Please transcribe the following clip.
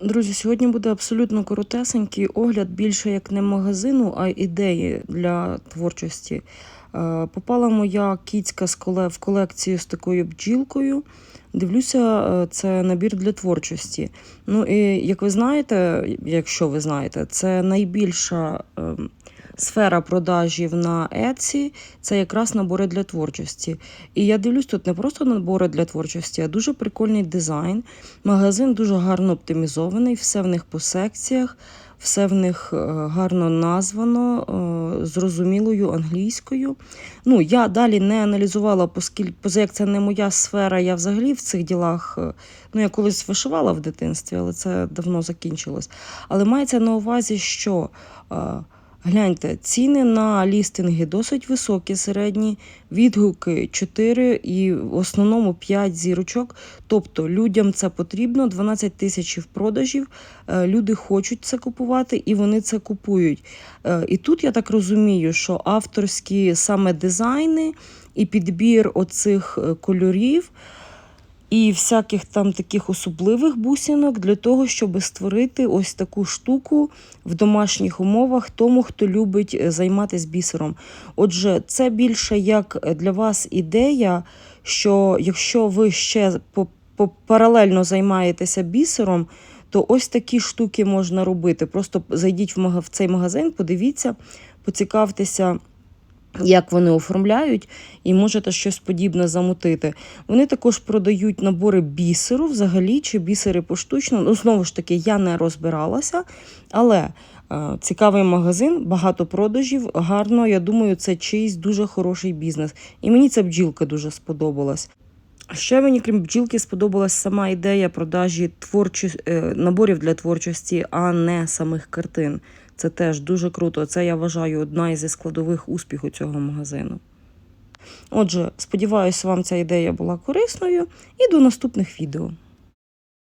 Друзі, сьогодні буде абсолютно коротесенький огляд більше як не магазину, а ідеї для творчості. Е, Попала моя кіцька в колекцію з такою бджілкою. Дивлюся, е, це набір для творчості. Ну і як ви знаєте, якщо ви знаєте, це найбільша ем, сфера продажів на Etsy – це якраз набори для творчості. І я дивлюсь, тут не просто набори для творчості, а дуже прикольний дизайн. Магазин дуже гарно оптимізований, все в них по секціях, все в них е, гарно названо, е, зрозумілою англійською. Ну, я далі не аналізувала, оскільки, поза як це не моя сфера, я взагалі в цих ділах. е, Ну, я колись вишивала в дитинстві, але це давно закінчилось. Але мається на увазі, що. Гляньте, ціни на лістинги досить високі, середні, відгуки 4 і в основному 5 зірочок. Тобто людям це потрібно, 12 тисяч продажів, е, люди хочуть це купувати і вони це купують. Е, І тут я так розумію, що авторські саме дизайни і підбір оцих е, кольорів і всяких там таких особливих бусинок для того, щоб створити ось таку штуку в домашніх умовах тому, хто любить е, займатися бісером. Отже, це більше як для вас ідея, що якщо ви ще паралельно займаєтеся бісером, то ось такі штуки можна робити. Просто зайдіть в цей магазин, подивіться, поцікавтеся. Як вони оформляють, і можете щось подібне замутити. Вони також продають набори бісеру взагалі, чи бісери поштучно. Ну, знову ж таки, я не розбиралася, але е, цікавий магазин, багато продажів, гарно. Я думаю, це чийсь дуже хороший бізнес. І мені ця бджілка дуже сподобалась. Ще мені, крім бджілки, сподобалась сама ідея продажі творчі... е, наборів для творчості, а не самих картин. Це теж дуже круто. Це я вважаю одна із складових успіху цього магазину. Отже, сподіваюся, вам ця ідея була корисною і до наступних відео.